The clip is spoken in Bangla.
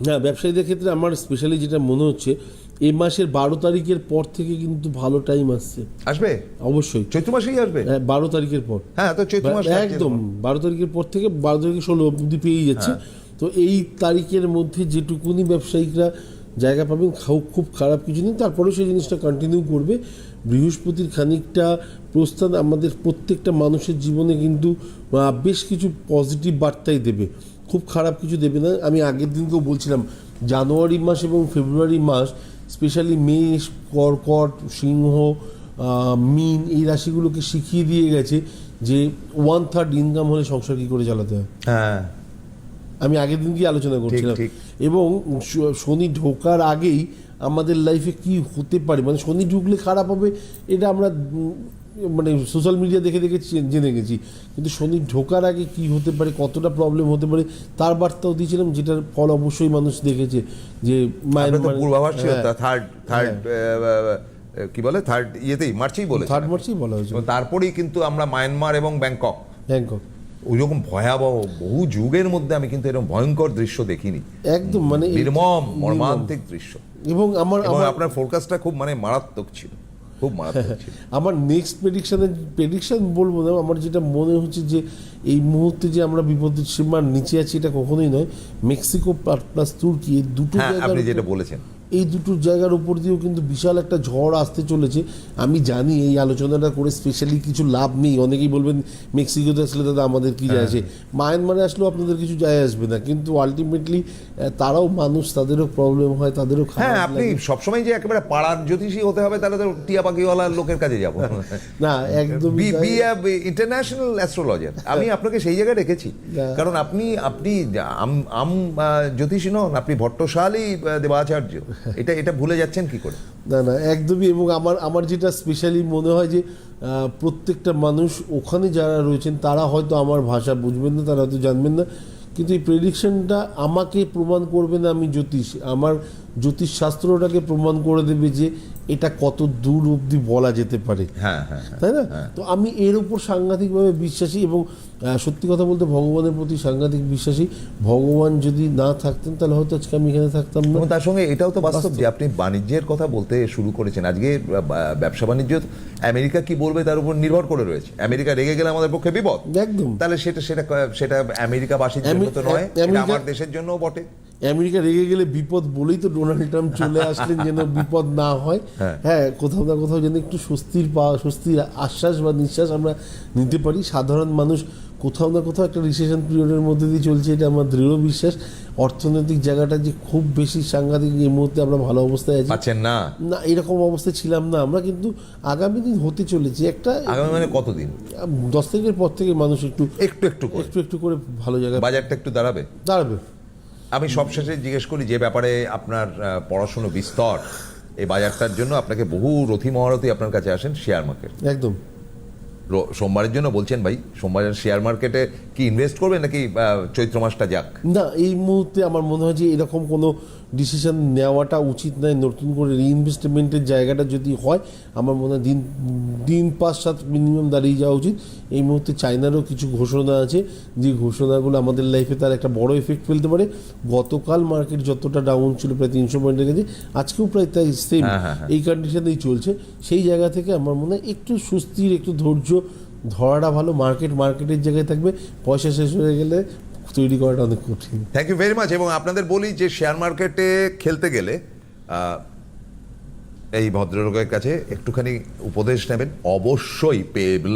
না ব্যবসায়ীদের ক্ষেত্রে আমার স্পেশালি যেটা মনে হচ্ছে এই মাসের বারো তারিখের পর থেকে কিন্তু ভালো টাইম আসছে। আসবে? অবশ্যই। চৈত্র মাসেই আসবে? হ্যাঁ, বারো তারিখের পর। হ্যাঁ তো চৈত্র মাস একদম বারো তারিখের পর থেকে বারো তারিখে ষোলো অবধি পেয়ে যাচ্ছে। হ্যাঁ। তো এই তারিখের মধ্যে যেটুকুনি ব্যবসায়িকরা জায়গা পাবেন খাও খুব খারাপ কিছু নেই। তারপরেও সেই জিনিসটা কন্টিনিউ করবে। বৃহস্পতির খানিকটা প্রস্থান আমাদের প্রত্যেকটা মানুষের জীবনে কিন্তু বেশ কিছু পজিটিভ বার্তাই দেবে। খুব খারাপ কিছু দেবে না। আমি আগের দিনকেও বলছিলাম জানুয়ারি মাস এবং ফেব্রুয়ারি মাস স্পেশালি মেষ কর্কট সিংহ মিন এই রাশিগুলোকে শিখিয়ে দিয়ে গেছে যে ওয়ান থার্ড ইনকাম হলে সংসার কী করে চালাতে হয়? হ্যাঁ। আমি আগের দিন কি আলোচনা করছিলাম। এবং শনি ঢোকার আগেই আমাদের লাইফে কি হতে পারে? মানে শনি ঢুকলে খারাপ হবে এটা আমরা মানে সোশ্যাল মিডিয়া দেখে দেখে জেনে গেছি। কিন্তু শনি ঢোকার আগে কি হতে পারে কতটা প্রবলেম হতে পারে তার বার্তাও দিয়েছিলাম যেটার ফল অবশ্যই মানুষ দেখেছে। যে আপনার পূর্বাভাস হ্যাঁ। থার্ড থার্ড কি বলে? থার্ড ইয়েতেই মার্চেই বলে থার্ড মার্চেই বলা হয়েছে তারপরেই কিন্তু আমরা মায়ানমার এবং ব্যাংকক ব্যাংকক ওই রকম ভয়াবহ বহু যুগের মধ্যে আমি কিন্তু এরকম ভয়ঙ্কর দৃশ্য দেখিনি। একদম মানে নির্মম মর্মান্তিক দৃশ্য। এবং আমার আপনার ফোরকাস্টটা খুব মানে মারাত্মক ছিল। খুব মারাত্মক ছিল। আমার নেক্সট প্রেডিকশনের প্রেডিকশন বলব না আমার যেটা মনে হচ্ছে যে এই মুহূর্তে যে আমরা বিপদের সীমার নিচে আছি এটা কখনোই নয়। মেক্সিকো প্লাস তুর্কি এই দুটো হ্যাঁ আপনি যেটা বলেছেন। এই দুটো জায়গার উপর দিয়েও কিন্তু বিশাল একটা ঝড় আসতে চলেছে। আমি জানি এই আলোচনাটা করে স্পেশালি কিছু লাভ নেই। অনেকেই বলবেন মেক্সিকোতে আসলে দাদা আমাদের কি যায় আসে? মায়ানমারে আসলেও আপনাদের কিছু যায় আসবে না। কিন্তু আলটিমেটলি তারাও মানুষ তাদেরও প্রবলেম হয় তাদেরও হ্যাঁ আপনি সবসময় যে একেবারে পাড়ার জ্যোতিষী হতে হবে তাহলে তো টিয়া পাখিওয়ালার লোকের কাছে যাব। না একদম ইন্টারন্যাশনাল অ্যাস্ট্রোলজার আমি আপনাকে সেই জায়গায় রেখেছি। কারণ আপনি আপনি আম জ্যোতিষী নন আপনি ভট্টশালী দেবাচার্য। এটা এটা ভুলে যাচ্ছেন কি করে? না না, একদমই, এবং আমার আমার যেটা স্পেশালি মনে হয় যে প্রত্যেকটা মানুষ ওখানে যারা রয়েছেন, তারা হয়তো আমার ভাষা বুঝবেন না, তারা হয়তো জানবেন না। কিন্তু এই প্রেডিকশনটা আমাকে প্রমাণ করবে না আমি জ্যোতিষ। আমার জ্যোতিষশাস্ত্রটাকে প্রমাণ করে দেবে যে এটা কত দূর অবধি বলা যেতে পারে। হ্যাঁ হ্যাঁ হ্যাঁ। তাই না? তো আমি এর উপর সাংঘাতিকভাবে বিশ্বাসী এবং সত্যি কথা বলতে ভগবানের প্রতি সাংঘাতিক বিশ্বাসী। ভগবান যদি না থাকতেন তাহলে হয়তো আজকে আমি এখানে থাকতাম না। তার সঙ্গে এটাও তো বাস্তব যে আপনি বাণিজ্যের কথা বলতে শুরু করেছেন। আজকে ব্যবসা বাণিজ্য আমেরিকা কি বলবে তার উপর নির্ভর করে রয়েছে। আমেরিকা রেগে গেলে আমাদের পক্ষে বিপদ। একদম। তাহলে সেটা সেটা সেটা আমেরিকাবাসীর জন্য তো নয় আমার দেশের জন্যও বটে। আমেরিকা রেগে গেলে বিপদ বলেই তো ডোনাল্ড ট্রাম্প চলে আসলেন যেন বিপদ না হয়। হ্যাঁ। হ্যাঁ কোথাও না কোথাও যেন একটু স্বস্তির পাওয়া স্বস্তির আশ্বাস বা নিঃশ্বাস আমরা নিতে পারি। সাধারণ মানুষ কোথাও না কোথাও একটা রিসেশন পিরিয়ডের মধ্যে দিয়ে চলছে এটা আমার দৃঢ় বিশ্বাস। অর্থনৈতিক জায়গাটা যে খুব বেশি সাংঘাতিক এই মুহূর্তে আমরা ভালো অবস্থায় আছি। না। না এরকম অবস্থায় ছিলাম না আমরা কিন্তু আগামী দিন হতে চলেছি। একটা আগামী মানে কতদিন? দশ তারিখের পর থেকে মানুষ একটু একটু একটু করে। একটু একটু করে ভালো জায়গায় বাজারটা একটু দাঁড়াবে? দাঁড়াবে। আমি সবশেষে জিজ্ঞেস করি যে ব্যাপারে আপনার পড়াশুনো বিস্তর, এই বাজারটার জন্য আপনাকে বহু রথি মহারথী আপনার কাছে আসেন শেয়ার মার্কেট। একদম। সোমবারের জন্য বলছেন ভাই সোমবারের শেয়ার মার্কেটে কি ইনভেস্ট করবে নাকি চৈত্র মাসটা যাক? না এই মুহূর্তে আমার মনে হয় যে এরকম কোনো ডিসিশন নেওয়াটা উচিত নয়। নতুন করে রিইনভেস্টমেন্টের জায়গাটা যদি হয় আমার মনে হয় দিন দিন পাঁচ সাত মিনিমাম দাঁড়িয়ে যাওয়া উচিত। এই মুহূর্তে চায়নারও কিছু ঘোষণা আছে যে ঘোষণাগুলো আমাদের লাইফে তার একটা বড় এফেক্ট ফেলতে পারে। গতকাল মার্কেট যতটা ডাউন ছিল প্রায় তিনশো পয়েন্টের কাছে আজকেও প্রায় তাই সেম হ্যাঁ, হ্যাঁ, হ্যাঁ। এই কন্ডিশনেই চলছে। সেই জায়গা থেকে আমার মনে হয় একটু সুস্থির একটু ধৈর্য ধরাটা ভালো মার্কেট মার্কেটের জায়গায় থাকবে, পয়সা শেষ হয়ে গেলে তৈরি করাটা অনেক কঠিন। থ্যাংক ইউ ভেরি মাচ এবং আপনাদের বলি যে শেয়ার মার্কেটে খেলতে গেলে এই ভদ্রলোকের কাছে একটুখানি উপদেশ নেবেন, অবশ্যই পেয়েবল